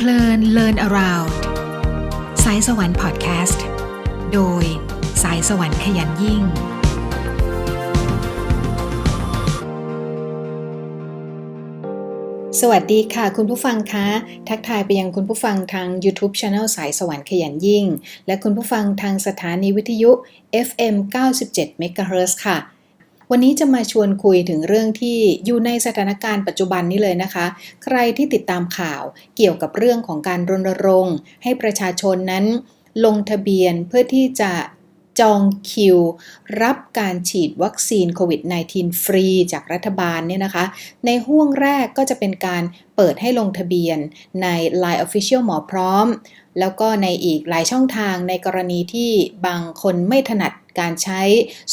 เพลิน Learn Around สายสวรรค์พอดแคสต์ โดยสายสวรรค์ขยันยิ่ง สวัสดีค่ะ คุณผู้ฟังคะ ทักทายไปยังคุณผู้ฟังทาง YouTube Channel สายสวรรค์ขยันยิ่ง และคุณผู้ฟังทางสถานีวิทยุ FM 97 MHz ค่ะ วันนี้จะมาชวนคุยถึงเรื่องที่อยู่ในสถานการณ์ปัจจุบันนี้เลยนะคะ ใครที่ติดตามข่าวเกี่ยวกับเรื่องของการรณรงค์ ให้ประชาชนนั้น ลงทะเบียนเพื่อที่จะจองคิว รับการฉีดวัคซีนโควิด -19 ฟรีจากรัฐบาลเนี่ยนะคะ ในห่วงแรกก็จะเป็นการเปิดให้ลงทะเบียนใน Line Official หมอพร้อม แล้วก็ในอีกหลายช่องทางในกรณีที่บางคนไม่ถนัดการใช้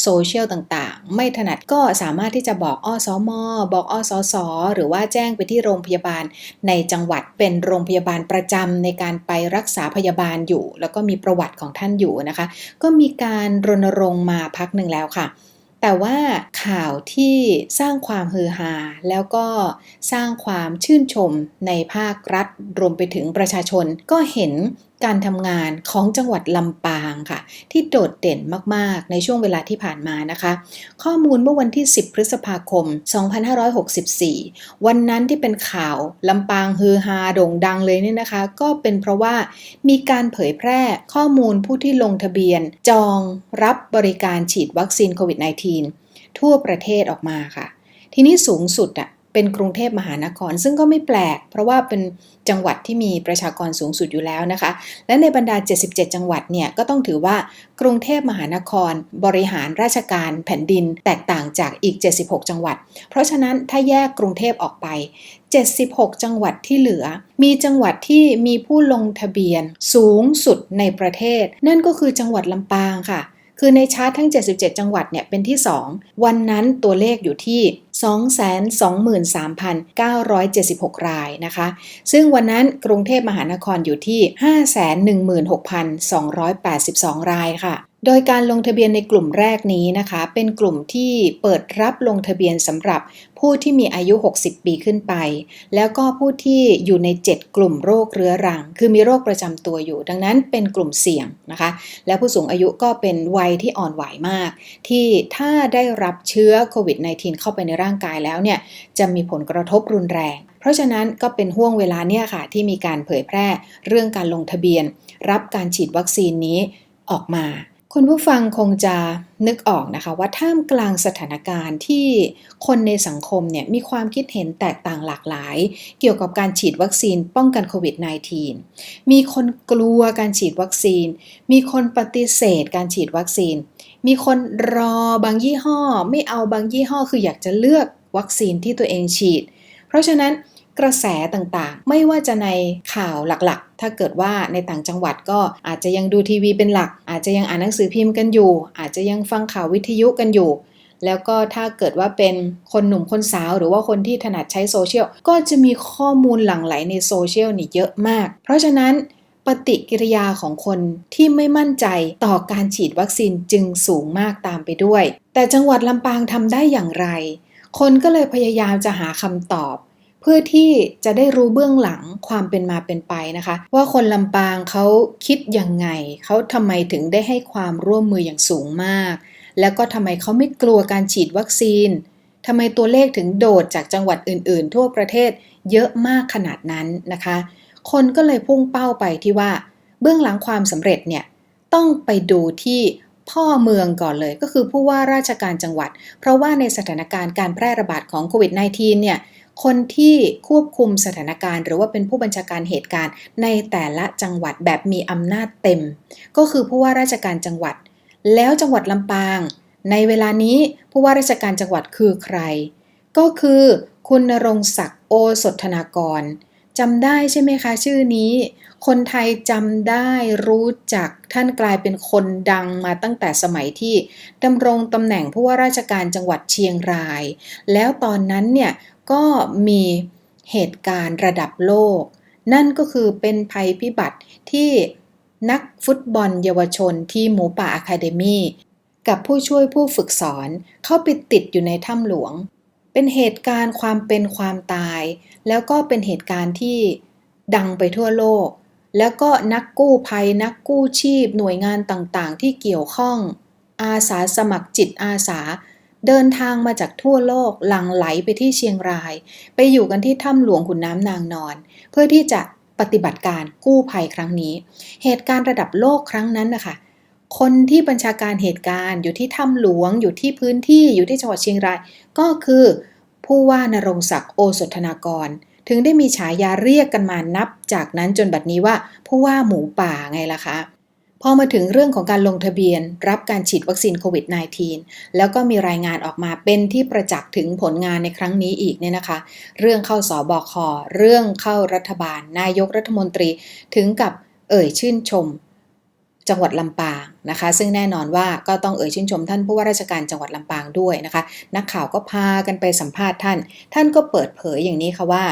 โซเชียลต่างๆ ไม่ถนัดก็สามารถที่จะบอกอสมอบอกอสสหรือว่าแจ้งไปที่โรงพยาบาลในจังหวัดเป็นโรงพยาบาลประจำในการไปรักษาพยาบาลอยู่ แล้วก็มีประวัติของท่านอยู่นะคะ ก็มีการรณรงค์มาพักหนึ่งแล้วค่ะ แต่ว่าข่าวที่สร้างความฮือฮาแล้วก็สร้างความชื่นชมในภาครัฐรวมไปถึงประชาชนก็เห็นการทำงานของจังหวัดลำปางค่ะ ที่โดดเด่นมาก ๆ ในช่วงเวลาที่ผ่านมานะคะ ข้อมูลเมื่อวันที่ 10 พฤษภาคม 2564 วันนั้นที่เป็นข่าวลำปางฮือฮาโด่งดังเลยเนี่ยนะคะ ก็เป็นเพราะว่ามีการเผยแพร่ข้อมูลผู้ที่ลงทะเบียน จองรับบริการฉีดวัคซีนโควิด -19 ทั่วประเทศออกมาค่ะ ทีนี้สูงสุดอะ เป็นกรุงเทพมหานคร ซึ่งก็ไม่แปลก เพราะว่าเป็นจังหวัดที่มีประชากรสูงสุดอยู่แล้วนะคะ และในบรรดา 77 จังหวัดเนี่ยก็ต้องถือว่ากรุงเทพมหานคร บริหารราชการแผ่นดินแตกต่างจากอีก 76 จังหวัด เพราะฉะนั้นถ้าแยกกรุงเทพออกไป 76 จังหวัดที่เหลือ มีจังหวัดที่มีผู้ลงทะเบียนสูงสุดในประเทศ นั่นก็คือจังหวัดลำปางค่ะ คือในชาร์ตทั้ง 77 จังหวัดเนี่ยเป็นที่ 2 วันนั้นตัวเลขอยู่ที่ 223,976 รายนะคะ ซึ่งวันนั้นกรุงเทพมหานครอยู่ที่ 516,282 รายค่ะ โดยการลงทะเบียนในกลุ่มแรกนี้นะคะ เป็นกลุ่มที่เปิดรับลงทะเบียนสำหรับผู้ที่มีอายุ 60 ปีขึ้นไป แล้วก็ผู้ที่อยู่ใน 7 กลุ่มโรคเรื้อรัง คือมีโรคประจำตัวอยู่ ดังนั้นเป็นกลุ่มเสี่ยงนะคะ และผู้สูงอายุก็เป็นวัยที่อ่อนไหวมาก ที่ถ้าได้รับเชื้อโควิด -19 เข้าไปในร่างกายแล้วเนี่ย จะมีผลกระทบรุนแรง เพราะฉะนั้นก็เป็นห่วงเวลาเนี่ยค่ะ ที่มีการเผยแพร่เรื่องการลงทะเบียน รับการฉีดวัคซีนนี้ออกมา คุณผู้ฟังคงจะนึกออกนะคะว่าท่ามกลางสถานการณ์ที่คนในสังคมเนี่ยมีความคิดเห็นแตกต่างหลากหลาย เกี่ยวกับการฉีดวัคซีนป้องกันโควิด -19 มีคนกลัวการฉีดวัคซีน มีคนปฏิเสธการฉีดวัคซีน มีคนรอบางยี่ห้อ ไม่เอาบางยี่ห้อคืออยากจะเลือกวัคซีนที่ตัวเองฉีด เพราะฉะนั้น กระแสต่างๆ ไม่ว่าจะในข่าวหลักๆ ถ้าเกิดว่าในต่างจังหวัดก็อาจจะยังดูทีวีเป็นหลัก อาจจะยังอ่านหนังสือพิมพ์กันอยู่ อาจจะยังฟังข่าววิทยุกันอยู่ แล้วก็ถ้าเกิดว่าเป็นคนหนุ่มคนสาว หรือว่าคนที่ถนัดใช้โซเชียลก็จะมีข้อมูลหลั่งไหลในโซเชียลนี่เยอะมาก เพราะฉะนั้นปฏิกิริยาของคนที่ไม่มั่นใจต่อการฉีดวัคซีนจึงสูงมากตามไปด้วย แต่จังหวัดลำปางทำได้อย่างไร คนก็เลยพยายามจะหาคำตอบ พื่อที่จะได้รู้เบื้องหลังความเป็นมาเป็นไปนะคะ ว่าคนลำปางเขาคิดยังไงเขาทำไมถึงได้ให้ความร่วมมืออย่างสูงมาก แล้วก็ทำไมเขาไม่กลัวการฉีดวัคซีนทำไมตัวเลขถึงโดดจากจังหวัดอื่น ๆ ทั่วประเทศเยอะมากขนาดนั้นนะคะ คนก็เลยพุ่งเป้าไปที่ว่า เบื้องหลังความสำเร็จเนี่ยต้องไปดูที่พ่อเมืองก่อนเลยก็คือผู้ว่าราชการจังหวัด เพราะว่าในสถานการณ์การแพร่ระบาดของโควิด -19 เนี่ย คนที่ควบคุมสถานการณ์ หรือว่าเป็นผู้บัญชาการเหตุการณ์ในแต่ละจังหวัดแบบมีอำนาจเต็ม ก็คือผู้ว่าราชการจังหวัด แล้วจังหวัดลำปาง ในเวลานี้ผู้ว่าราชการจังหวัดคือใคร ก็คือคุณนรงศักดิ์โอสถนากรจำได้ใช่ไหมคะชื่อนี้ คนไทยจำได้รู้จักท่านกลายเป็นคนดังมาตั้งแต่สมัยที่ดำรงตำแหน่งผู้ว่าราชการจังหวัดเชียงราย แล้วตอนนั้นเนี่ย ก็มีเหตุการณ์ระดับโลก นั่นก็คือเป็นภัยพิบัติที่นักฟุตบอลเยาวชนที่หมูป่าอะคาเดมี่กับผู้ช่วยผู้ฝึกสอนเข้าไปติดอยู่ในถ้ำหลวง เป็นเหตุการณ์ความเป็นความตาย แล้วก็เป็นเหตุการณ์ที่ดังไปทั่วโลก แล้วก็นักกู้ภัย นักกู้ชีพ หน่วยงานต่างๆ ที่เกี่ยวข้อง อาสาสมัครจิตอาสา เดินทางมาจากทั่วโลกหลั่งไหลไปที่เชียงราย ไปอยู่กันที่ถ้ำหลวงขุนน้ำนางนอน เพื่อที่จะปฏิบัติการกู้ภัยครั้งนี้ เหตุการณ์ระดับโลกครั้งนั้นนะคะคนที่บัญชาการเหตุการณ์อยู่ที่ถ้ำหลวง อยู่ที่พื้นที่อยู่ที่จังหวัดเชียงราย ก็คือ ผู้ว่านรงศักดิ์โอสถนากร ถึงได้มีฉายาเรียกกันมานับ จากนั้นจนบัดนี้ว่าผู้ว่าหมูป่าไงล่ะคะ อมาถึงเรื่องของการลงทะเบียนรับการฉีดวัคซีนโควิด -19 แล้วก็มีรายงานออกมาเป็นที่ประจักษ์ถึงผลงานในครั้งนี้อีกเนี่ยนะคะ เรื่องเข้าสอบอคอเรื่องเข้ารัฐบาล นายกรัฐมนตรีถึงกับเอ่ยชื่นชมจังหวัดลำปางนะคะ ซึ่งแน่นอนว่าก็ต้องเอ่ยชื่นชมท่านผู้ว่าราชการจังหวัดลำปางด้วยนะคะ นักข่าวก็พากันไปสัมภาษณ์ท่าน ท่านก็เปิดเผยอย่างนี้ค่ะว่า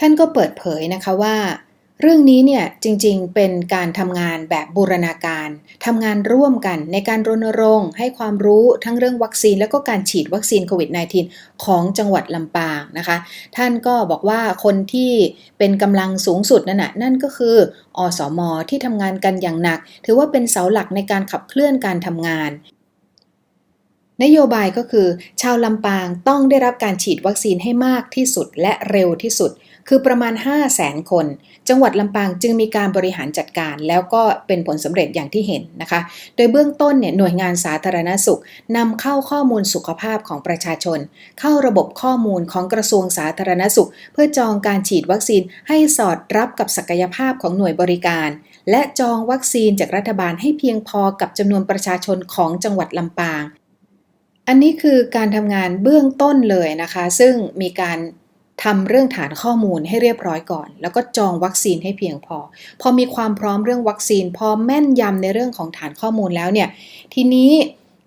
ท่านก็เปิดเผยนะคะว่า เรื่องนี้เนี่ยจริงๆ เป็นการทำงานแบบบูรณาการทำงานร่วมกันในการรณรงค์ ให้ความรู้ทั้งเรื่องวัคซีน แล้วก็การฉีดวัคซีนโควิด -19 ของจังหวัดลำปางนะคะ ท่านก็บอกว่าคนที่เป็นกำลังสูงสุดนั่นน่ะนั่นก็คือ อสมที่ทำงานกันอย่างหนัก ถือว่าเป็นเสาหลักในการขับเคลื่อนการทำงานนโยบายก็คือ ชาวลำปางต้องได้รับการฉีดวัคซีนให้มากที่สุดและเร็วที่สุด คือประมาณ 5 0 0แสนคน จังหวัดลำปางจึงมีการบริหารจัดการ แล้วก็เป็นผลสำเร็จอย่างที่เห็นนะคะ โดยเบื้องต้นเนี่ยหน่วยงานสาธารณสุขนำเข้าข้อมูลสุขภาพของประชาชน เข้าระบบข้อมูลของกระทรวงสาธารณสุข เพื่อจองการฉีดวัคซีนให้สอดรับกับศักยภาพของหน่วยบริการ และจองวัคซีนจากรัฐบาลให้เพียงพอกับจำนวนประชาชนของจังหวัดลำปางอันนี้คือการทำงานเบื้องต้นเลยนะคะ ซึ่งมีการ ทำเรื่องฐานข้อมูลให้เรียบร้อยก่อน แล้วก็จองวัคซีนให้เพียงพอ พอมีความพร้อมเรื่องวัคซีน พอแม่นยำในเรื่องของฐานข้อมูลแล้วเนี่ย ทีนี้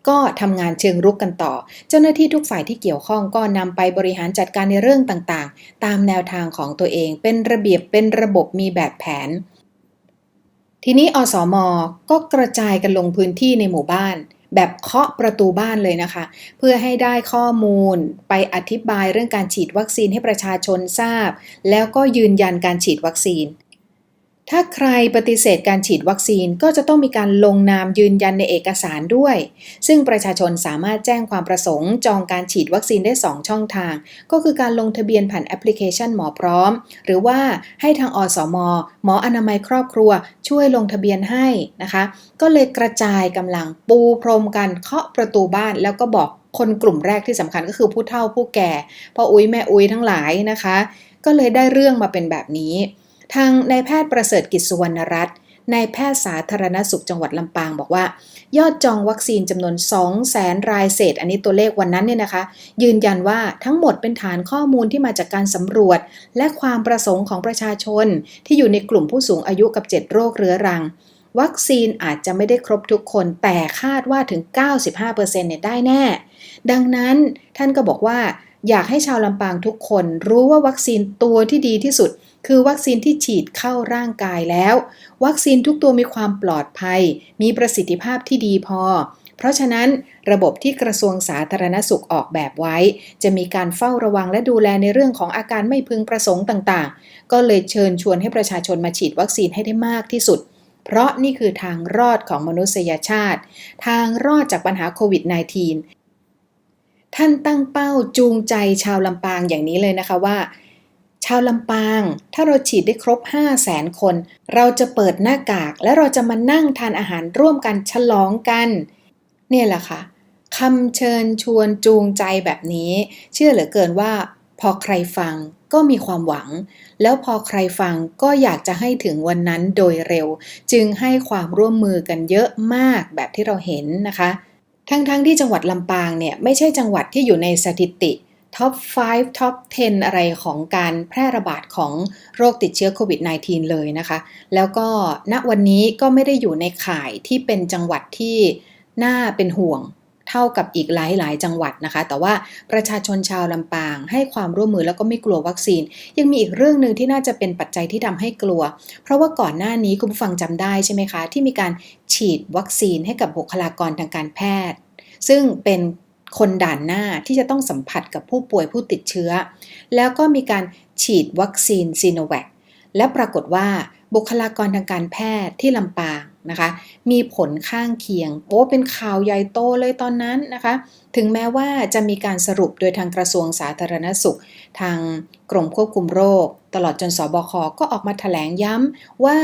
ก็ทำงานเชิงรุกกันต่อ เจ้าหน้าที่ทุกฝ่ายที่เกี่ยวข้องก็นำไปบริหารจัดการในเรื่องต่างๆ ตามแนวทางของตัวเอง เป็นระเบียบเป็นระบบมีแบบแผน ทีนี้อสมก็กระจายกันลงพื้นที่ในหมู่บ้าน แบบเคาะประตูบ้านเลยนะคะ เพื่อให้ได้ข้อมูลไปอธิบายเรื่องการฉีดวัคซีนให้ประชาชนทราบ แล้วก็ยืนยันการฉีดวัคซีน ถ้าใครปฏิเสธการฉีดวัคซีนก็จะต้องมีการลงนามยืนยันในเอกสารด้วย ซึ่งประชาชนสามารถแจ้งความประสงค์ จองการฉีดวัคซีนได้ 2 ช่องทาง ก็คือการลงทะเบียนผ่านแอปพลิเคชันหมอพร้อม หรือว่าให้ทางอสม หมออนามัยครอบครัว ช่วยลงทะเบียนให้นะคะ ก็เลยกระจายกำลังปูพรมกันเคาะประตูบ้านแล้วก็บอกคนกลุ่มแรกที่สำคัญก็คือผู้เฒ่าผู้แก่พ่ออุ้ยแม่อุ้ยทั้งหลายนะคะ ก็เลยได้เรื่องมาเป็นแบบนี้ ทางนายแพทย์ประเสริฐกิจสุวรรณรัตน์นายแพทย์สาธารณสุขจังหวัดลำปางบอกว่า ยอดจองวัคซีนจำนวน 2 0 0แสนรายเศษ อันนี้ตัวเลขวันนั้นเนี่ยนะคะ ยืนยันว่าทั้งหมดเป็นฐานข้อมูลที่มาจากการสำรวจ และความประสงค์ของประชาชน ที่อยู่ในกลุ่มผู้สูงอายุกับ 7 โรคเรื้อรัง วัคซีนอาจจะไม่ได้ครบทุกคน แต่คาดว่าถึง 95%เนี่ยได้แน่ ดังนั้นท่านก็บอกว่าอยากให้ชาวลำปางทุกคนรู้ว่าวัคซีนตัวที่ดีที่สุด คือวัคซีนที่ฉีดเข้าร่างกายแล้ว วัคซีนทุกตัวมีความปลอดภัย มีประสิทธิภาพที่ดีพอ เพราะฉะนั้น ระบบที่กระทรวงสาธารณสุขออกแบบไว้ จะมีการเฝ้าระวังและดูแลในเรื่องของอาการไม่พึงประสงค์ต่างๆ ก็เลยเชิญชวนให้ประชาชนมาฉีดวัคซีนให้ได้มากที่สุดเพราะนี่คือทางรอดของมนุษยชาติ ทางรอดจากปัญหาโควิด -19 ท่านตั้งเป้าจูงใจชาวลำปางอย่างนี้เลยนะคะว่า ชาวลำปาง ถ้าเราฉีดได้ครบ 5 0 0แสนคน เราจะเปิดหน้ากากและเราจะมานั่งทานอาหารร่วมกันฉลองกัน เนี่ยแหละค่ะคำเชิญชวนจูงใจแบบนี้ เชื่อเหลือเกินว่า พอใครฟังก็มีความหวัง แล้วพอใครฟังก็อยากจะให้ถึงวันนั้นโดยเร็ว จึงให้ความร่วมมือกันเยอะมากแบบที่เราเห็นนะคะ ทั้งๆทที่จังหวัดลำปางเนี่ยไม่ใช่จังหวัดที่อยู่ในสถิติ ท็อป 5 ท็อป 10 อะไรของการแพร่ระบาดของโรคติดเชื้อโควิด -19 เลยนะคะ แล้วก็ณวันนี้ก็ไม่ได้อยู่ในข่ายที่เป็นจังหวัดที่น่าเป็นห่วงเท่ากับอีกหลายๆ จังหวัดนะคะ แต่ว่าประชาชนชาวลำปางให้ความร่วมมือแล้วก็ไม่กลัววัคซีน ยังมีอีกเรื่องหนึ่งที่น่าจะเป็นปัจจัยที่ทำให้กลัว เพราะว่าก่อนหน้านี้คุณผู้ฟังจำได้ใช่ไหมคะ ที่มีการฉีดวัคซีนให้กับบุคลากรทางการแพทย์ ซึ่งเป็น คนด่านหน้าที่จะต้องสัมผัสกับผู้ป่วยผู้ติดเชื้อ แล้วก็มีการฉีดวัคซีนซีโนแวคและปรากฏว่าบุคลากรทางการแพทย์ที่ลำปางนะคะมีผลข้างเคียงโอ้เป็นข่าวใหญ่โตเลยตอนนั้นนะคะถึงแม้ว่าจะมีการสรุปโดยทางกระทรวงสาธารณสุข ทางกรมควบคุมโรค ตลอดจนสบคก็ออกมาถแถลงย้ำว่า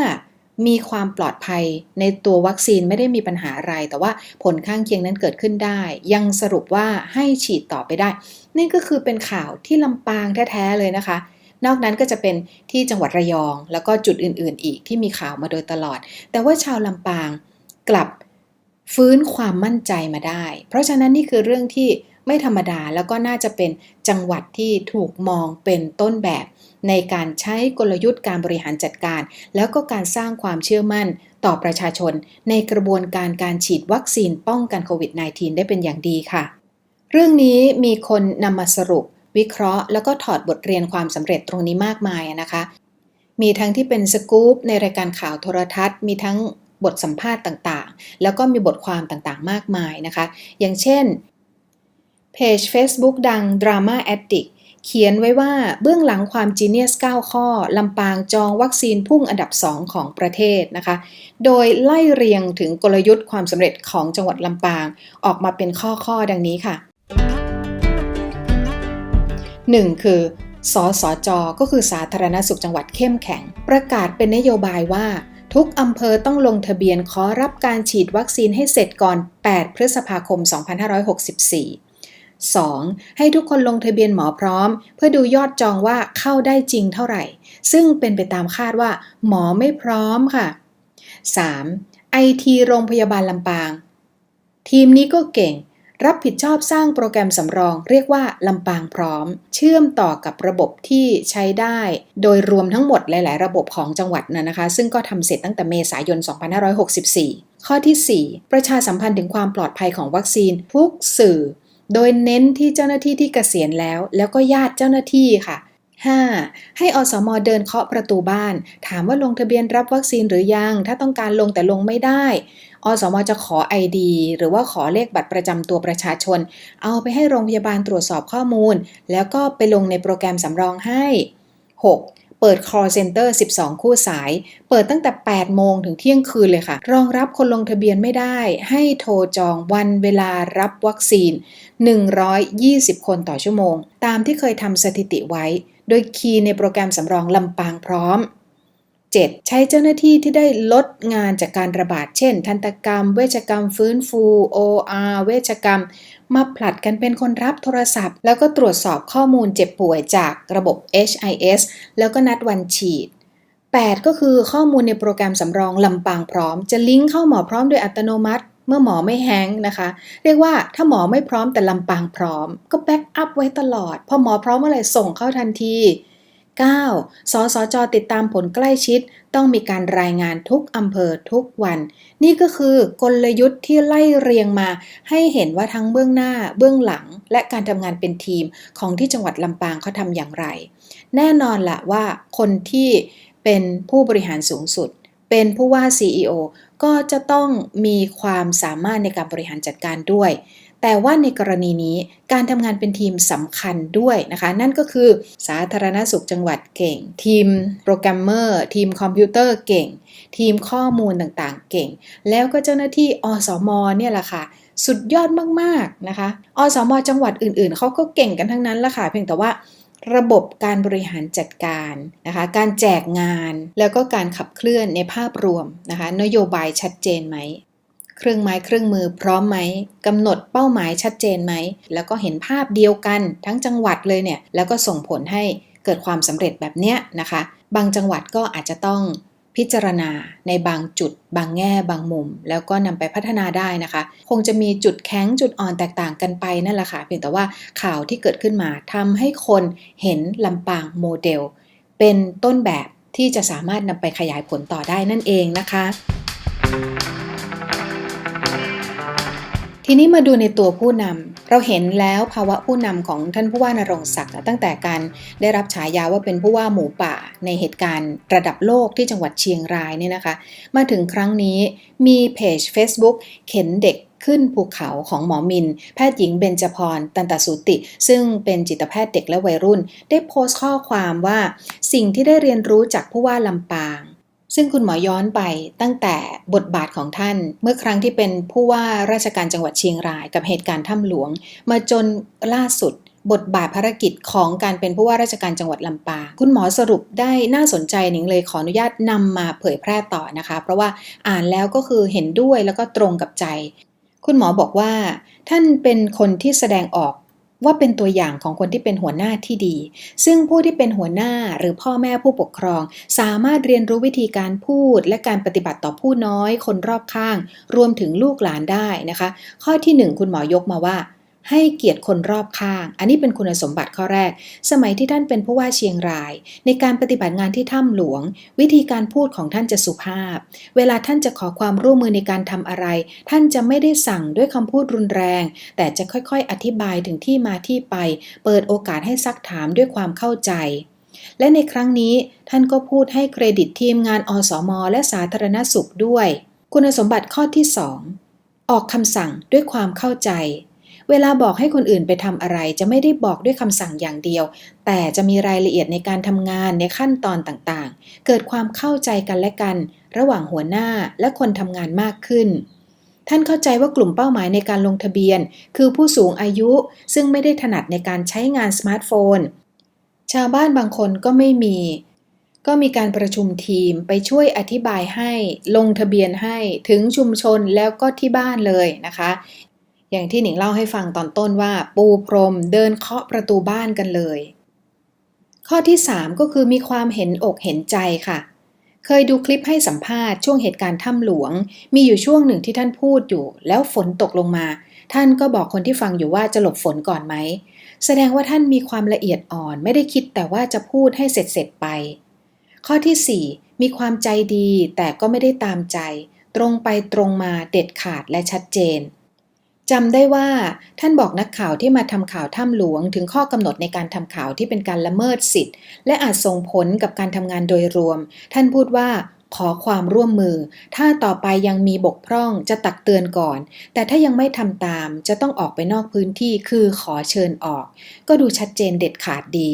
มีความปลอดภัยในตัววัคซีนไม่ได้มีปัญหาอะไร แต่ว่าผลข้างเคียงนั้นเกิดขึ้นได้ ยังสรุปว่าให้ฉีดต่อไปได้ นี่ก็คือเป็นข่าวที่ลำปางแท้ๆเลยนะคะ นอกนั้นก็จะเป็นที่จังหวัดระยอง แล้วก็จุดอื่นๆ อีกที่มีข่าวมาโดยตลอด แต่ว่าชาวลำปางกลับฟื้นความมั่นใจมาได้ เพราะฉะนั้นนี่คือเรื่องที่ไม่ธรรมดาแล้วก็น่าจะเป็นจังหวัดที่ถูกมองเป็นต้นแบบ ในการใช้กลยุทธ์การบริหารจัดการ แล้วก็การสร้างความเชื่อมั่นต่อประชาชน ในกระบวนการการฉีดวัคซีนป้องกันโควิด -19 ได้เป็นอย่างดีค่ะ เรื่องนี้มีคนนำมาสรุป วิเคราะห์ แล้วก็ถอดบทเรียนความสำเร็จตรงนี้มากมายนะคะ มีทั้งที่เป็นสกู๊ปในรายการข่าวโทรทัศน์ มีทั้งบทสัมภาษณ์ต่างๆ แล้วก็มีบทความต่างๆ มากมายนะคะ อย่างเช่นเพจ Facebook ดัง Drama Addict เขียนไว้ว่าเบื้องหลังความจีเนียส 9 ข้อ ลำปางจองวัคซีนพุ่งอันดับ 2 ของประเทศนะคะ โดยไล่เรียงถึงกลยุทธ์ความสำเร็จของจังหวัดลำปางออกมาเป็นข้อข้อดังนี้ค่ะ 1. คือสสจก็คือสาธารณสุขจังหวัดเข้มแข็ง ประกาศเป็นนโยบายว่า ทุกอำเภอต้องลงทะเบียนขอรับการฉีดวัคซีนให้เสร็จก่อน 8 พฤษภาคม 2564 2. ให้ทุกคนลงทะเบียนหมอพร้อม เพื่อดูยอดจองว่าเข้าได้จริงเท่าไหร่ ซึ่งเป็นไปตามคาดว่า หมอไม่พร้อมค่ะ 3. ไอทีโรงพยาบาลลำปาง ทีมนี้ก็เก่ง รับผิดชอบสร้างโปรแกรมสำรอง เรียกว่าลำปางพร้อม เชื่อมต่อกับระบบที่ใช้ได้ โดยรวมทั้งหมดหลาย ๆ ระบบของจังหวัดนะนะคะ ซึ่งก็ทำเสร็จตั้งแต่เมษายน 2564 ข้อที่ 4 ประชาสัมพันธ์ถึงความปลอดภัยของวัคซีนทุกสื่อ โดยเน้นที่เจ้าหน้าที่ที่เกษียณแล้ว แล้วก็ญาติเจ้าหน้าที่ค่ะ 5. ให้อสมอเดินเคาะประตูบ้าน ถามว่าลงทะเบียนรับวัคซีนหรือยัง ถ้าต้องการลงแต่ลงไม่ได้ อสมอจะขอ ID หรือว่าขอเลขบัตรประจำตัวประชาชน เอาไปให้โรงพยาบาลตรวจสอบข้อมูล แล้วก็ไปลงในโปรแกรมสำรองให้ 6. เปิด call center 12 คู่สาย เปิดตั้งแต่ 8 โมงถึงเที่ยงคืนเลยค่ะ รองรับคนลงทะเบียนไม่ได้ ให้โทรจองวันเวลารับวัคซีน 120 คนต่อชั่วโมง ตามที่เคยทำสถิติไว้ โดยคีย์ในโปรแกรมสำรองลำปางพร้อม 7. ใช้เจ้าหน้าที่ที่ได้ลดงานจากการระบาด เช่น ทันตกรรม เวชกรรม ฟื้นฟู OR เวชกรรม มาผลัดกันเป็นคนรับโทรศัพท์ แล้วก็ตรวจสอบข้อมูลเจ็บป่วยจากระบบ HIS แล้วก็นัดวันฉีด 8. ก็คือข้อมูลในโปรแกรมสำรองลำปางพร้อม จะลิงก์เข้าหมอพร้อมโดยอัตโนมัติ เมื่อหมอไม่แฮงนะคะ เรียกว่าถ้าหมอไม่พร้อมแต่ลำปางพร้อม ก็แบ็กอัพไว้ตลอด พอหมอพร้อมเมื่อไหร่ส่งเข้าทันที 9. สสจติดตามผลใกล้ชิด ต้องมีการรายงานทุกอำเภอทุกวัน นี่ก็คือกลยุทธ์ที่ไล่เรียงมา ให้เห็นว่าทั้งเบื้องหน้า เบื้องหลัง และการทำงานเป็นทีมของที่จังหวัดลำปางเขาทำอย่างไร แน่นอนละว่าคนที่เป็นผู้บริหารสูงสุด เป็นผู้ว่า CEO ก็จะต้องมีความสามารถในการบริหารจัดการด้วย แต่ว่าในกรณีนี้การทำงานเป็นทีมสำคัญด้วยนะคะ นั่นก็คือสาธารณสุขจังหวัดเก่ง ทีมโปรแกรมเมอร์ ทีมคอมพิวเตอร์เก่ง ทีมข้อมูลต่างๆ เก่ง แล้วก็เจ้าหน้าที่อสมเนี่ยแหละค่ะสุดยอดมากๆนะคะ อสมจังหวัดอื่นๆ เขาก็เก่งกันทั้งนั้นละค่ะ เพียงแต่ว่าระบบการบริหารจัดการนะคะ การแจกงานแล้วก็การขับเคลื่อนในภาพรวมนะคะ นโยบายชัดเจนไหม เครื่องไม้เครื่องมือพร้อมไหมกำหนดเป้าหมายชัดเจนไหม แล้วก็เห็นภาพเดียวกันทั้งจังหวัดเลยเนี่ย แล้วก็ส่งผลให้เกิดความสำเร็จแบบเนี้ยนะคะ บางจังหวัดก็อาจจะต้องพิจารณาในบางจุด บางแง่บางมุม แล้วก็นำไปพัฒนาได้นะคะ คงจะมีจุดแข็งจุดอ่อนแตกต่างกันไปนั่นแหละค่ะเพียงแต่ว่าข่าวที่เกิดขึ้นมาทำให้คนเห็นลำปางโมเดล เป็นต้นแบบที่จะสามารถนำไปขยายผลต่อได้นั่นเองนะคะ ทีนี้มาดูในตัวผู้นำเราเห็นแล้วภาวะผู้นำของท่านผู้ว่านรงศักดิ์ตั้งแต่การได้รับฉายาว่าเป็นผู้ว่าหมูป่าในเหตุการณ์ระดับโลกที่จังหวัดเชียงรายเนี่ยนะคะ มาถึงครั้งนี้มีเพจ Facebook เข็นเด็กขึ้นภูเขาของหมอมิน แพทย์หญิงเบญจพร ตันตสูติ ซึ่งเป็นจิตแพทย์เด็กและวัยรุ่น ได้โพสต์ข้อความว่า สิ่งที่ได้เรียนรู้จากผู้ว่าลำปาง ซึ่งคุณหมอย้อนไปตั้งแต่บทบาทของท่าน เมื่อครั้งที่เป็นผู้ว่าราชการจังหวัดเชียงรายกับเหตุการณ์ถ้ำหลวง มาจนล่าสุด บทบาทภารกิจของการเป็นผู้ว่าราชการจังหวัดลำปางคุณหมอสรุปได้น่าสนใจหนิงเลยขออนุญาตนำมาเผยแพร่ต่อนะคะ เพราะว่าอ่านแล้วก็คือเห็นด้วยแล้วก็ตรงกับใจ คุณหมอบอกว่า ท่านเป็นคนที่แสดงออก ว่าเป็นตัวอย่างของคนที่เป็นหัวหน้าที่ดี ซึ่งผู้ที่เป็นหัวหน้าหรือพ่อแม่ผู้ปกครอง สามารถเรียนรู้วิธีการพูด และการปฏิบัติต่อผู้น้อย คนรอบข้าง รวมถึงลูกหลานได้นะคะ ข้อที่หนึ่งคุณหมอยกมาว่า ให้เกียรติคนรอบข้าง อันนี้เป็นคุณสมบัติข้อแรก สมัยที่ท่านเป็นผู้ว่าเชียงราย ในการปฏิบัติงานที่ถ้ำหลวง วิธีการพูดของท่านจะสุภาพ เวลาท่านจะขอความร่วมมือในการทำอะไร ท่านจะไม่ได้สั่งด้วยคำพูดรุนแรง แต่จะค่อยๆ อธิบายถึงที่มาที่ไป เปิดโอกาสให้ซักถามด้วยความเข้าใจและในครั้งนี้ท่านก็พูดให้เครดิตทีมงานอสม และสาธารณสุขด้วย คุณสมบัติข้อที่ 2 ออกคำสั่งด้วยความเข้าใจ เวลาบอกให้คนอื่นไปทำอะไร จะไม่ได้บอกด้วยคำสั่งอย่างเดียว แต่จะมีรายละเอียดในการทำงานในขั้นตอนต่างๆ เกิดความเข้าใจกันและกัน ระหว่างหัวหน้าและคนทำงานมากขึ้น ท่านเข้าใจว่ากลุ่มเป้าหมายในการลงทะเบียน คือผู้สูงอายุ ซึ่งไม่ได้ถนัดในการใช้งานสมาร์ทโฟน ชาวบ้านบางคนก็ไม่มีก็มีการประชุมทีมไปช่วยอธิบายให้ลงทะเบียนให้ถึงชุมชนแล้วก็ที่บ้านเลยนะคะ อย่างที่หนิงเล่าให้ฟังตอนต้นว่าปูพรมเดินเคาะประตูบ้านกันเลย ข้อที่ 3 ก็คือมีความเห็นอกเห็นใจค่ะ เคยดูคลิปให้สัมภาษณ์ช่วงเหตุการณ์ถ้ำหลวง มีอยู่ช่วงหนึ่งที่ท่านพูดอยู่ แล้วฝนตกลงมา ท่านก็บอกคนที่ฟังอยู่ว่าจะหลบฝนก่อนไหม แสดงว่าท่านมีความละเอียดอ่อนไม่ได้คิดแต่ว่าจะพูดให้เสร็จเสร็จไป ข้อที่ 4 มีความใจดีแต่ก็ไม่ได้ตามใจ ตรงไปตรงมาเด็ดขาดและชัดเจน จำได้ว่าท่านบอกนักข่าวที่มาทำข่าวถ้ำหลวง ถึงข้อกำหนดในการทำข่าวที่เป็นการละเมิดสิทธิ์ และอาจส่งผลกับการทำงานโดยรวม ท่านพูดว่าขอความร่วมมือ ถ้าต่อไปยังมีบกพร่องจะตักเตือนก่อน แต่ถ้ายังไม่ทำตามจะต้องออกไปนอกพื้นที่คือขอเชิญออก ก็ดูชัดเจนเด็ดขาดดี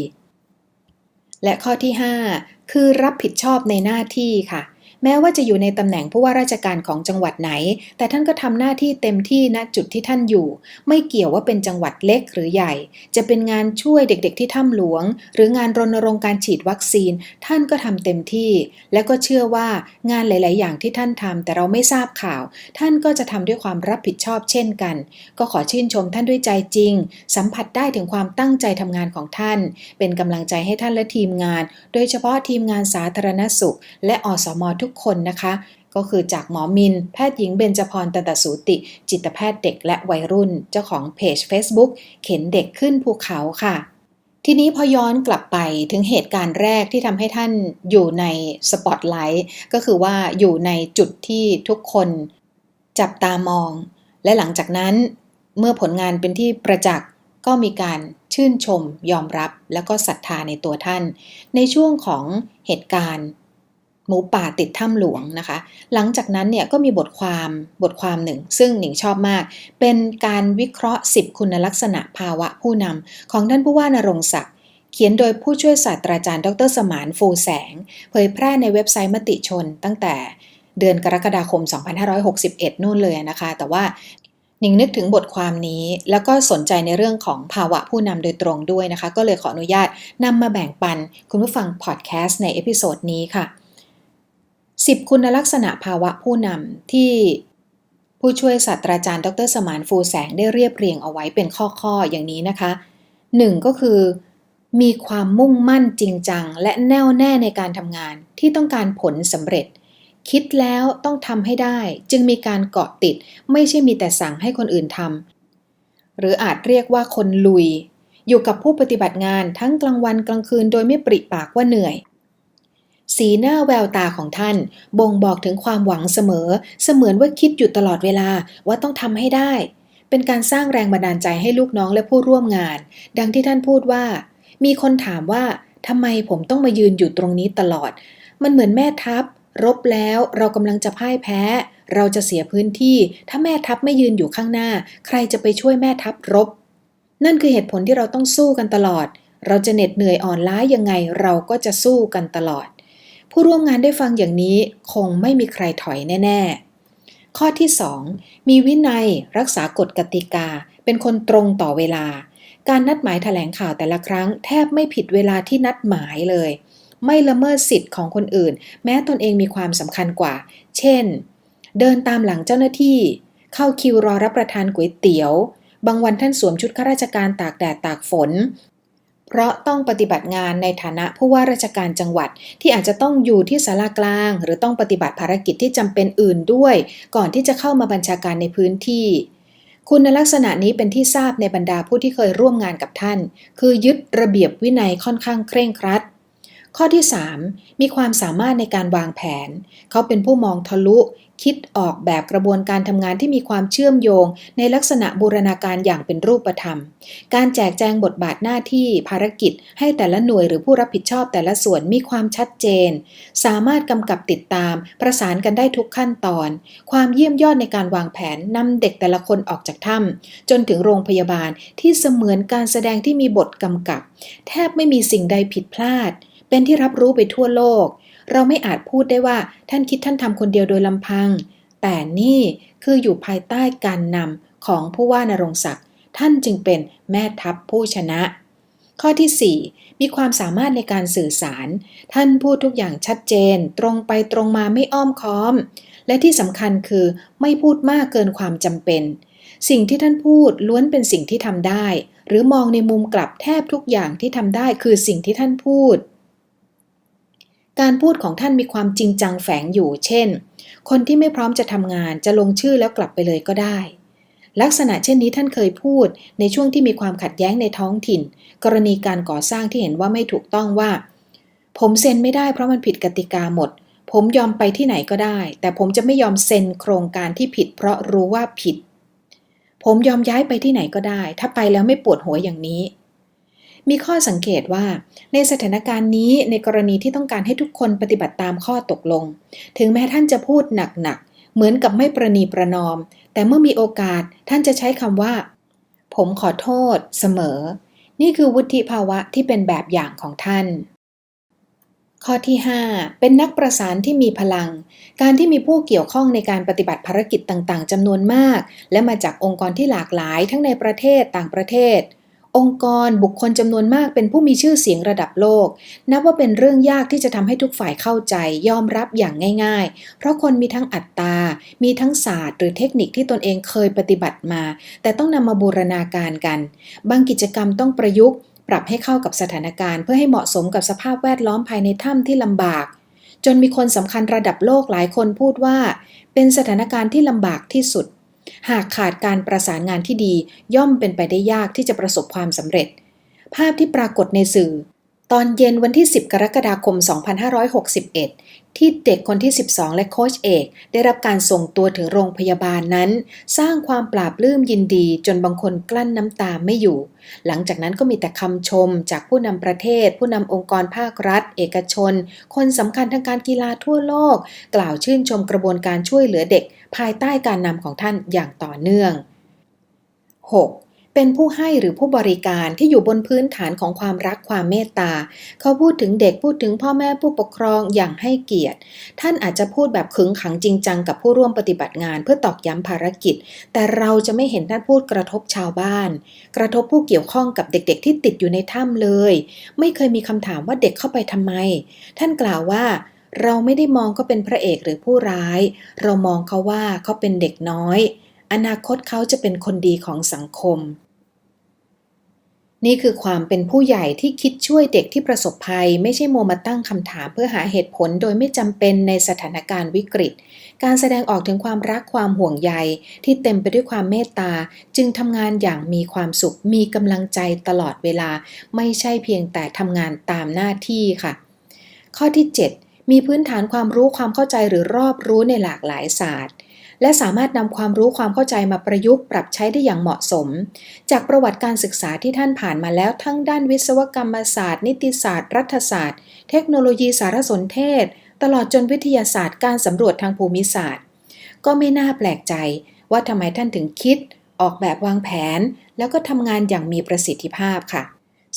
และข้อที่ 5 คือรับผิดชอบในหน้าที่ค่ะ แม้ว่าจะอยู่ในตำแหน่งผู้ว่าราชการของจังหวัดไหน แต่ท่านก็ทำหน้าที่เต็มที่ณจุดที่ท่านอยู่ ไม่เกี่ยวว่าเป็นจังหวัดเล็กหรือใหญ่ จะเป็นงานช่วยเด็กๆที่ถ้ำหลวง หรืองานรณรงค์การฉีดวัคซีน ท่านก็ทำเต็มที่ และก็เชื่อว่างานหลาย ๆ อย่างที่ท่านทำแต่เราไม่ทราบข่าว ท่านก็จะทำด้วยความรับผิดชอบเช่นกัน ก็ขอชื่นชมท่านด้วยใจจริง สัมผัสได้ถึงความตั้งใจทำงานของท่าน เป็นกำลังใจให้ท่านและทีมงาน โดยเฉพาะทีมงานสาธารณสุข และอสมทุกคนนะคะ ก็คือจากหมอมิน แพทย์หญิงเบญจพรตันตสูติ จิตแพทย์เด็กและวัยรุ่น เจ้าของเพจ Facebook เข็นเด็กขึ้นภูเขาค่ะ ทีนี้พอย้อนกลับไปถึงเหตุการณ์แรกที่ทำให้ท่านอยู่ในสปอตไลท์ก็คือว่าอยู่ในจุดที่ทุกคนจับตามอง และหลังจากนั้นเมื่อผลงานเป็นที่ประจักษ์ก็มีการชื่นชม ยอมรับ แล้วก็ศรัทธาในตัวท่าน ในช่วงของเหตุการณ์ หมูป่าติดถ้ำหลวงนะคะ หลังจากนั้นเนี่ยก็มีบทความบทความหนึ่ง ซึ่งหนิงชอบมาก เป็นการวิเคราะห์ 10 คุณลักษณะภาวะผู้นำของท่านผู้ว่านรงศักดิ์เขียนโดยผู้ช่วยศาสตราจารย์ ดรสมานฟูแสง เผยแพร่ในเว็บไซต์มติชน ตั้งแต่เดือนกรกฎาคม 2561 นู่นเลยนะคะ แต่ว่าหนิงนึกถึงบทความนี้ แล้วก็สนใจในเรื่องของภาวะผู้นำโดยตรงด้วยนะคะ ก็เลยขออนุญาตนำมาแบ่งปันคุณผู้ฟังพอดแคสต์ในเอพิโซดนี้ค่ะ 10 คุณลักษณะภาวะผู้นำที่ผู้ช่วยศาสตราจารย์ ดรสมานฟูแสงได้เรียบเรียงเอาไว้เป็นข้อๆอย่างนี้นะคะ 1. ก็คือ มีความมุ่งมั่นจริงจัง และแน่วแน่ในการทำงานที่ต้องการผลสำเร็จ คิดแล้วต้องทำให้ได้ จึงมีการเกาะติด ไม่ใช่มีแต่สั่งให้คนอื่นทำหรืออาจเรียกว่าคนลุย อยู่กับผู้ปฏิบัติงานทั้งกลางวันกลางคืนโดยไม่ปริปากว่าเหนื่อย สีหน้าแววตาของท่าน บ่งบอกถึงความหวังเสมอ เสมือนว่าคิดอยู่ตลอดเวลาว่าต้องทำให้ได้ เป็นการสร้างแรงบันดาลใจให้ลูกน้องและผู้ร่วมงาน ดังที่ท่านพูดว่า มีคนถามว่าทำไมผมต้องมายืนอยู่ตรงนี้ตลอด มันเหมือนแม่ทัพ รบแล้วเรากำลังจะพ่ายแพ้ เราจะเสียพื้นที่ ถ้าแม่ทัพไม่ยืนอยู่ข้างหน้า ใครจะไปช่วยแม่ทัพรบ นั่นคือเหตุผลที่เราต้องสู้กันตลอด เราจะเหน็ดเหนื่อยอ่อนล้ายังไงเราก็จะสู้กันตลอด ผู้ร่วมงานได้ฟังอย่างนี้คงไม่มีใครถอยแน่ ๆ ข้อที่ 2 มีวินัยรักษากฎกติกา เป็นคนตรงต่อเวลา การนัดหมายแถลงข่าวแต่ละครั้ง แทบไม่ผิดเวลาที่นัดหมายเลย ไม่ละเมิดสิทธิ์ของคนอื่น แม้ตนเองมีความสำคัญกว่า เช่น เดินตามหลังเจ้าหน้าที่ เข้าคิวรอรับประทานก๋วยเตี๋ยว บางวันท่านสวมชุดข้าราชการตากแดดตากฝน เพราะต้องปฏิบัติงานในฐานะผู้ว่าราชการจังหวัดที่อาจจะต้องอยู่ที่ศาลากลาง หรือต้องปฏิบัติภารกิจที่จำเป็นอื่นด้วย ก่อนที่จะเข้ามาบัญชาการในพื้นที่ คุณลักษณะนี้เป็นที่ทราบในบรรดาผู้ที่เคยร่วมงานกับท่าน คือยึดระเบียบวินัยค่อนข้างเคร่งครัด ข้อที่ 3 มีความสามารถในการวางแผน เขาเป็นผู้มองทะลุ คิดออกแบบกระบวนการทำงานที่มีความเชื่อมโยง ในลักษณะบูรณาการอย่างเป็นรูปธรรม การแจกแจงบทบาทหน้าที่ภารกิจ ให้แต่ละหน่วยหรือผู้รับผิดชอบแต่ละส่วนมีความชัดเจน สามารถกำกับติดตาม ประสานกันได้ทุกขั้นตอน ความเยี่ยมยอดในการวางแผนนำเด็กแต่ละคนออกจากถ้ำจนถึงโรงพยาบาลที่เสมือนการแสดงที่มีบทกำกับ แทบไม่มีสิ่งใดผิดพลาด เป็นที่รับรู้ไปทั่วโลก เราไม่อาจพูดได้ว่าท่านคิดท่านทำคนเดียวโดยลำพัง แต่นี่คืออยู่ภายใต้การนำของผู้ว่านรงศักดิ์ท่านจึงเป็นแม่ทัพผู้ชนะ ข้อที่ 4 มีความสามารถในการสื่อสาร ท่านพูดทุกอย่างชัดเจน ตรงไปตรงมาไม่อ้อมค้อม และที่สำคัญคือไม่พูดมากเกินความจำเป็น สิ่งที่ท่านพูดล้วนเป็นสิ่งที่ทำได้ หรือมองในมุมกลับแทบทุกอย่างที่ทำได้คือสิ่งที่ท่านพูด การพูดของท่านมีความจริงจังแฝงอยู่ เช่น คนที่ไม่พร้อมจะทำงานจะลงชื่อแล้วกลับไปเลยก็ได้ ลักษณะเช่นนี้ท่านเคยพูดในช่วงที่มีความขัดแย้งในท้องถิ่น กรณีการก่อสร้างที่เห็นว่าไม่ถูกต้องว่า ผมเซ็นไม่ได้เพราะมันผิดกติกาหมด ผมยอมไปที่ไหนก็ได้ แต่ผมจะไม่ยอมเซ็นโครงการที่ผิด เพราะรู้ว่าผิด ผมยอมย้ายไปที่ไหนก็ได้ ถ้าไปแล้วไม่ปวดหัวอย่างนี้ มีข้อสังเกตว่า ในสถานการณ์นี้ในกรณีที่ต้องการให้ทุกคนปฏิบัติตามข้อตกลง ถึงแม้ท่านจะพูดหนักๆ เหมือนกับไม่ประนีประนอม แต่เมื่อมีโอกาสท่านจะใช้คำว่า ผมขอโทษ เสมอ นี่คือวุฒิภาวะที่เป็นแบบอย่างของท่านข้อที่ 5 เป็นนักประสานที่มีพลัง การที่มีผู้เกี่ยวข้องในการปฏิบัติภารกิจต่างๆจำนวนมาก และมาจากองค์กรที่หลากหลายทั้งในประเทศต่างประเทศ องค์กรบุคคลจำนวนมากเป็นผู้มีชื่อเสียงระดับโลก นับว่าเป็นเรื่องยากที่จะทำให้ทุกฝ่ายเข้าใจยอมรับอย่างง่าย ๆ เพราะคนมีทั้งอัตตา มีทั้งศาสตร์ หรือเทคนิคที่ตนเองเคยปฏิบัติมา แต่ต้องนำมาบูรณาการกัน บางกิจกรรมต้องประยุกต์ ปรับให้เข้ากับสถานการณ์ เพื่อให้เหมาะสมกับสภาพแวดล้อมภายในถ้ำที่ลำบาก จนมีคนสำคัญระดับโลกหลายคนพูดว่า เป็นสถานการณ์ที่ลำบากที่สุด หากขาดการประสานงานที่ดีย่อมเป็นไปได้ยากที่จะประสบความสำเร็จ ภาพที่ปรากฏในสื่อ ตอนเย็นวันที่ 10 กรกฎาคม 2561 ที่เด็กคนที่ 12 และโค้ชเอก ได้รับการส่งตัวถึงโรงพยาบาลนั้น สร้างความปราบลื้มยินดีจนบางคนกลั้นน้ำตาไม่อยู่ หลังจากนั้นก็มีแต่คำชมจากผู้นำประเทศ ผู้นำองค์กรภาครัฐ เอกชน คนสำคัญทางการกีฬาทั่วโลก กล่าวชื่นชมกระบวนการช่วยเหลือเด็ก ภายใต้การนำของท่านอย่างต่อเนื่อง 6. เป็นผู้ให้หรือผู้บริการที่อยู่บนพื้นฐานของความรักความเมตตา เขาพูดถึงเด็กพูดถึงพ่อแม่ผู้ปกครองอย่างให้เกียรติ ท่านอาจจะพูดแบบขึงขังจริงจังกับผู้ร่วมปฏิบัติงานเพื่อตอกย้ำภารกิจ แต่เราจะไม่เห็นท่านพูดกระทบชาวบ้าน กระทบผู้เกี่ยวข้องกับเด็กๆ ที่ติดอยู่ในถ้ำเลย ไม่เคยมีคำถามว่าเด็กเข้าไปทำไม ท่านกล่าวว่าเราไม่ได้มองเขาเป็นพระเอกหรือผู้ร้าย เรามองเขาว่าเขาเป็นเด็กน้อย อนาคตเขาจะเป็นคนดีของสังคม นี่คือความเป็นผู้ใหญ่ที่คิดช่วยเด็กที่ประสบภัย ไม่ใช่โมวมาตั้งคำถามเพื่อหาเหตุผลโดยไม่จำเป็นในสถานการณ์วิกฤต การแสดงออกถึงความรักความห่วงใย ที่เต็มไปด้วยความเมตตา จึงทำงานอย่างมีความสุข มีกำลังใจตลอดเวลา ไม่ใช่เพียงแต่ทำงานตามหน้าที่ค่ะ ข้อที่ 7 มีพื้นฐานความรู้ความเข้าใจหรือรอบรู้ในหลากหลายศาสตร์ และสามารถนำความรู้ความเข้าใจมาประยุกต์ปรับใช้ได้อย่างเหมาะสม จากประวัติการศึกษาที่ท่านผ่านมาแล้วทั้งด้านวิศวกรรมศาสตร์ นิติศาสตร์ รัฐศาสตร์ เทคโนโลยีสารสนเทศ ตลอดจนวิทยาศาสตร์การสำรวจทางภูมิศาสตร์ ก็ไม่น่าแปลกใจว่าทำไมท่านถึงคิด ออกแบบวางแผน แล้วก็ทำงานอย่างมีประสิทธิภาพค่ะ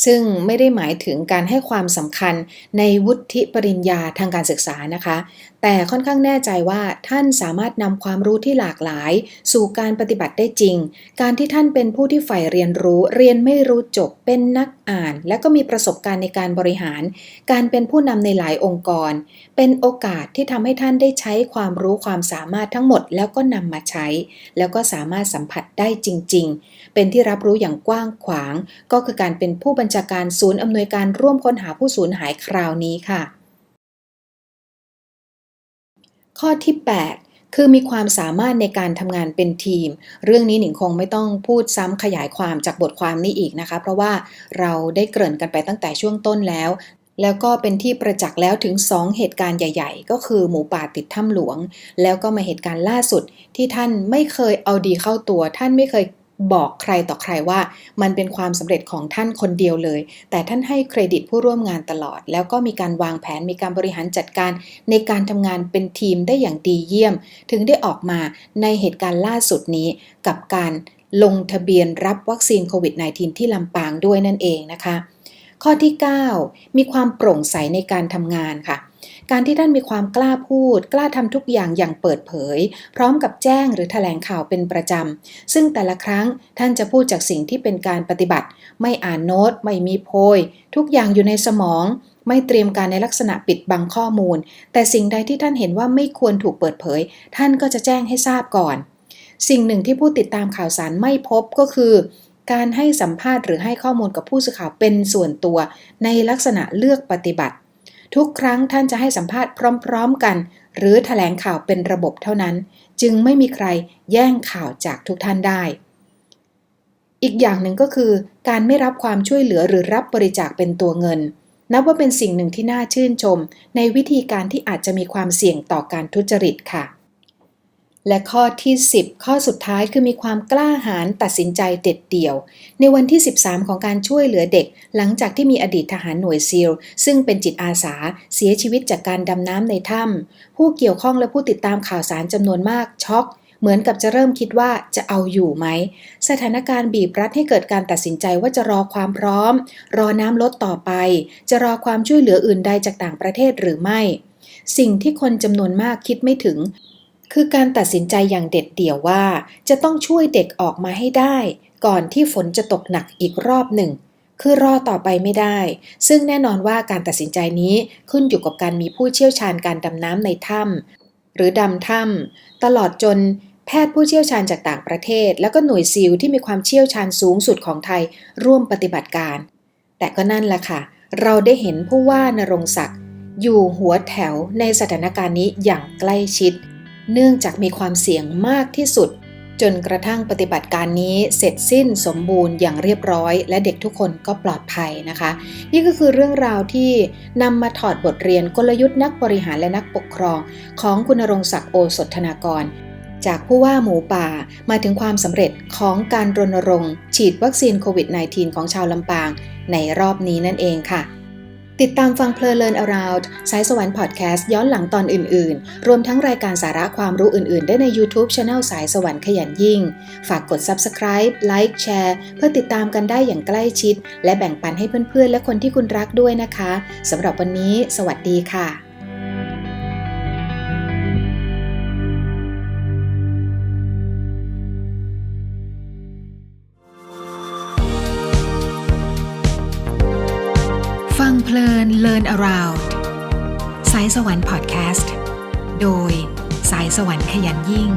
ซึ่งไม่ได้หมายถึงการให้ความสำคัญในวุฒิปริญญาทางการศึกษานะคะแต่ค่อนข้างแน่ใจว่าท่านสามารถนำความรู้ที่หลากหลาย สู่การปฏิบัติได้จริง การที่ท่านเป็นผู้ที่ใฝ่เรียนรู้ เรียนไม่รู้จบ เป็นนักอ่าน และก็มีประสบการณ์ในการบริหาร การเป็นผู้นำในหลายองค์กร เป็นโอกาสที่ทำให้ท่านได้ใช้ความรู้ความสามารถทั้งหมด แล้วก็นำมาใช้ แล้วก็สามารถสัมผัสได้จริง ๆ เป็นที่รับรู้อย่างกว้างขวาง ก็คือการเป็นผู้บัญชาการศูนย์อำนวยการร่วมค้นหาผู้สูญหายคราวนี้ค่ะ ข้อที่ 8 คือมีความสามารถในการทำงานเป็นทีม เรื่องนี้หนิงคงไม่ต้องพูดซ้ำขยายความจากบทความนี้อีกนะคะ เพราะว่าเราได้เกริ่นกันไปตั้งแต่ช่วงต้นแล้ว แล้วก็เป็นที่ประจักษ์แล้วถึง 2 เหตุการณ์ใหญ่ ๆ ก็คือหมูป่าติดถ้ำหลวง แล้วก็มาเหตุการณ์ล่าสุดที่ท่านไม่เคยเอาดีเข้าตัว ท่านไม่เคย บอกใครต่อใครว่ามันเป็นความสำเร็จของท่านคนเดียวเลย แต่ท่านให้เครดิตผู้ร่วมงานตลอด แล้วก็มีการวางแผนมีการบริหารจัดการในการทำงานเป็นทีมได้อย่างดีเยี่ยม ถึงได้ออกมาในเหตุการณ์ล่าสุดนี้กับการลงทะเบียนรับวัคซีนโควิด -19 ที่ลำปางด้วยนั่นเองนะคะ ข้อที่ 9 มีความโปร่งใสในการทำงานค่ะ การที่ท่านมีความกล้าพูด กล้าทำทุกอย่างอย่างเปิดเผย พร้อมกับแจ้งหรือแถลงข่าวเป็นประจำ ซึ่งแต่ละครั้งท่านจะพูดจากสิ่งที่เป็นการปฏิบัติ ไม่อ่านโน้ต ไม่มีโพย ทุกอย่างอยู่ในสมอง ไม่เตรียมการในลักษณะปิดบังข้อมูล แต่สิ่งใดที่ท่านเห็นว่าไม่ควรถูกเปิดเผย ท่านก็จะแจ้งให้ทราบก่อน สิ่งหนึ่งที่ผู้ติดตามข่าวสารไม่พบก็คือการให้สัมภาษณ์หรือให้ข้อมูลกับผู้สื่อข่าวเป็นส่วนตัวในลักษณะเลือกปฏิบัติ ทุกครั้งท่านจะให้สัมภาษณ์พร้อม ๆ กัน หรือแถลงข่าวเป็นระบบเท่านั้น จึงไม่มีใครแย่งข่าวจากทุกท่านได้ อีกอย่างหนึ่งก็คือ การไม่รับความช่วยเหลือหรือรับบริจาคเป็นตัวเงิน นับว่าเป็นสิ่งหนึ่งที่น่าชื่นชม ในวิธีการที่อาจจะมีความเสี่ยงต่อการทุจริตค่ะ และข้อที่ 10 ข้อสุดท้ายคือมีความกล้าหาญตัดสินใจเด็ดเดี่ยว ในวันที่ 13 ของการช่วยเหลือเด็ก หลังจากที่มีอดีตทหารหน่วยซีล ซึ่งเป็นจิตอาสา เสียชีวิตจากการดำน้ำในถ้ำผู้เกี่ยวข้องและผู้ติดตามข่าวสารจำนวนมากช็อกเหมือนกับจะเริ่มคิดว่าจะเอาอยู่ไหม สถานการณ์บีบรัดให้เกิดการตัดสินใจว่าจะรอความพร้อม รอน้ำลดต่อไป จะรอความช่วยเหลืออื่นใดจากต่างประเทศหรือไม่ สิ่งที่คนจำนวนมากคิดไม่ถึง คือการตัดสินใจอย่างเด็ดเดี่ยวว่า จะต้องช่วยเด็กออกมาให้ได้ ก่อนที่ฝนจะตกหนักอีกรอบหนึ่ง คือรอต่อไปไม่ได้ ซึ่งแน่นอนว่าการตัดสินใจนี้ขึ้นอยู่กับการมีผู้เชี่ยวชาญการดำน้ำในถ้ำหรือดำถ้ำตลอดจนแพทย์ผู้เชี่ยวชาญจากต่างประเทศ แล้วก็หน่วยซิลที่มีความเชี่ยวชาญสูงสุดของไทยร่วมปฏิบัติการ แต่ก็นั่นแหละค่ะ เราได้เห็นผู้ว่านรงศักดิ์อยู่หัวแถวในสถานการณ์นี้อย่างใกล้ชิด เนื่องจากมีความเสี่ยงมากที่สุด จนกระทั่งปฏิบัติการนี้เสร็จสิ้นสมบูรณ์อย่างเรียบร้อย และเด็กทุกคนก็ปลอดภัยนะคะ นี่ก็คือเรื่องราวที่นำมาถอดบทเรียนกลยุทธ์นักบริหารและนักปกครอง ของคุณรงศักดิ์โอสถธนากรจากผู้ว่าหมูป่ามาถึงความสำเร็จของการรณรงค์ ฉีดวัคซีนโควิด -19 ของชาวลำปางในรอบนี้นั่นเองค่ะ ติดตามฟังเพลินเลิน around สายสวรรค์พอดแคสต์ย้อนหลังตอนอื่น ๆ รวมทั้งรายการสาระความรู้อื่น ๆ ได้ใน YouTube Channel สายสวรรค์ขยันยิ่ง ฝากกด Subscribe Like Share เพื่อติดตามกันได้อย่างใกล้ชิด และแบ่งปันให้เพื่อน ๆ และคนที่คุณรักด้วยนะคะสำหรับวันนี้ สวัสดีค่ะ เพลิน Learn Around สายสวรรค์พอดแคสต์ โดยสายสวรรค์ขยันยิ่ง